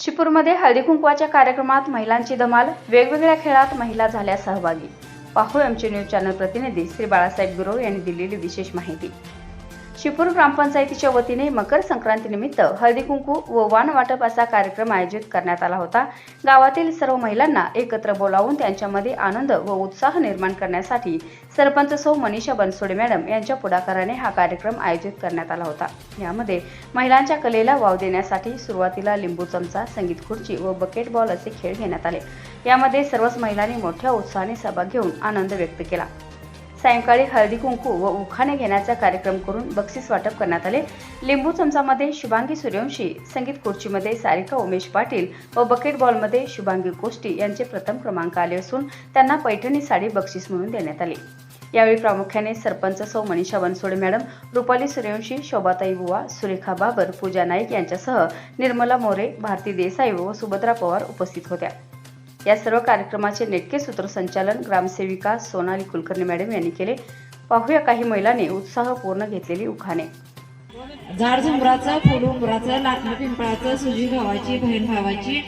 शिपूरमध्ये हळदी कुंकवाच्या कार्यक्रमात महिलांची धमाल वेगवेगळ्या खेळात महिला झाल्या सहभागी. पाहू आमचे न्यूज चॅनल प्रतिनिधी श्री बाळासाहेब गुरव यांनी दिलेली विशेष माहिती. शिपूर ग्रामपंचायतीच्या वतीने मकर संक्रांतीनिमित्त हळदी कुंकू व वाण वाटप असा कार्यक्रम आयोजित करण्यात आला होता. गावातील सर्व महिलांना एकत्र बोलावून त्यांच्यामध्ये आनंद व उत्साह निर्माण करण्यासाठी सरपंच सौ मनीषा बनसोडे मॅडम यांच्या पुढाकाराने हा कार्यक्रम आयोजित करण्यात आला होता. यामध्ये महिलांच्या कलेला वाव देण्यासाठी सुरुवातीला लिंबू चमचा संगीत खुर्ची व बकेट बॉल असे खेळ घेण्यात आले. यामध्ये सर्वच महिलांनी मोठ्या उत्साहाने सहभाग घेऊन आनंद व्यक्त केला. सायंकाळी हळदी कुंकू व उखाणे घेण्याचा कार्यक्रम करून बक्षीस वाटप करण्यात आले. लिंबू चमचामध्ये शुभांगी सूर्यवंशी संगीत खुर्चीमध्ये सारिका उमेश पाटील व बकेट बॉलमध्ये शुभांगी कोष्टी यांचे प्रथम क्रमांक आले असून त्यांना पैठणी साडी बक्षीस म्हणून देण्यात आली. यावेळी प्रामुख्याने सरपंच सौ मनीषा बनसोडे मॅडम रुपाली सूर्यवंशी शोभाताई बुवा सुरेखा बाबर पूजा नाईक यांच्यासह निर्मला मोरे भारती देसाई व सुभद्रा पवार उपस्थित होत्या. या सर्व कार्यक्रमाचे नेटके सूत्रसंचालन ग्रामसेविका सोनाली कुलकर्णी मॅडम यांनी केले. पाहूया काही महिलांनी उत्साहपूर्ण घेतलेली उखाणे. झाड झुंबराचं फुल उंबराचं लाटणं पिंपळाचं सुजी भावाची बहीण भावाची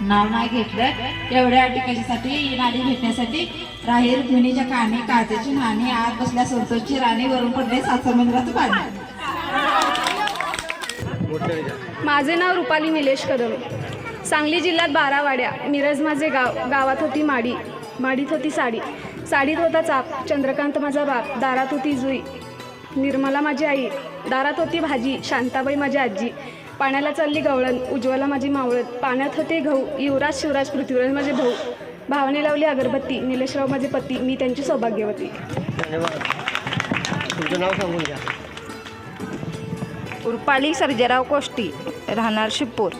नाव नाही घेतलं. एवढ्या अटीकाशीसाठी ही नाणी भेटण्यासाठी राहीर धुनीच्या काणी काचेची नाणी आत बसल्या संतोषची राणी वरून पडले सात समुद्राचं पाणी माझे नाव रुपाली निलेश कदम. सांगली जिल्ह्यात बारा वाड्या मिरज माझे गाव गावात होती माडी माडीत होती साडी. साडीत होता चाप चंद्रकांत माझा बाप दारात होती जुई. निर्मला माझी आई दारात होती भाजी शांताबाई माझी आजी. पाण्याला चालली गवळण उज्ज्वला माझी मावळत पाण्यात होते गहू युवराज शिवराज पृथ्वीराज माझे भाऊ. भावाने लावली अगरबत्ती निलेशराव माझे पती मी त्यांची सौभाग्यवती. धन्यवाद. तुमचं नाव सांगून घ्या. रुपाली सर्जेराव कोष्टी राहणार शिपूर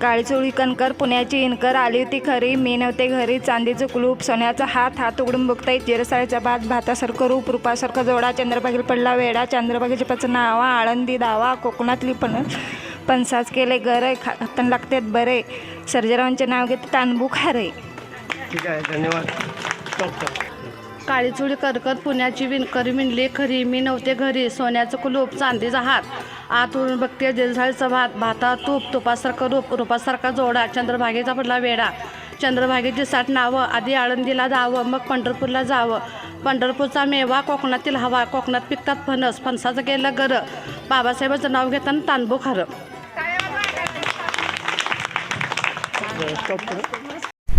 काळीचोळी कणकर पुण्याची इनकर आली होती खरी. मी नव्हते घरी. चांदीचं कुलूप सोन्याचा हात हात उघडून बघता येत जिरसाळीचा भात भातासारखं रूप रूपासारखं जोडा. चंद्रबागेल पडला वेडा. चंद्रबागेचे पच नावा आळंदी दावा कोकणातली पण पणसाज केले गरे. खातन लागतात बरे. सर्जरावांचे नाव घेते तानबू खारे ठीक आहे. धन्यवाद. काळीचुळी करकर पुण्याची विणकरी विणली खरी मी नव्हते घरी. सोन्याचं कुलूप चांदीचा हात आत उरून बघते दिलझाळीचा भात भाता तूप तुपासारखं रूप रूपासारखा जोडा. चंद्रभागेचा पडला वेडा. चंद्रभागेची साठ नावं. आधी आळंदीला जावं मग पंढरपूरला जावं. पंढरपूरचा मेवा कोकणातील हवा. कोकणात पिकतात फणस. फणसाचं गेलं गरं. बाबासाहेबाचं नाव घेताना तानबो खारं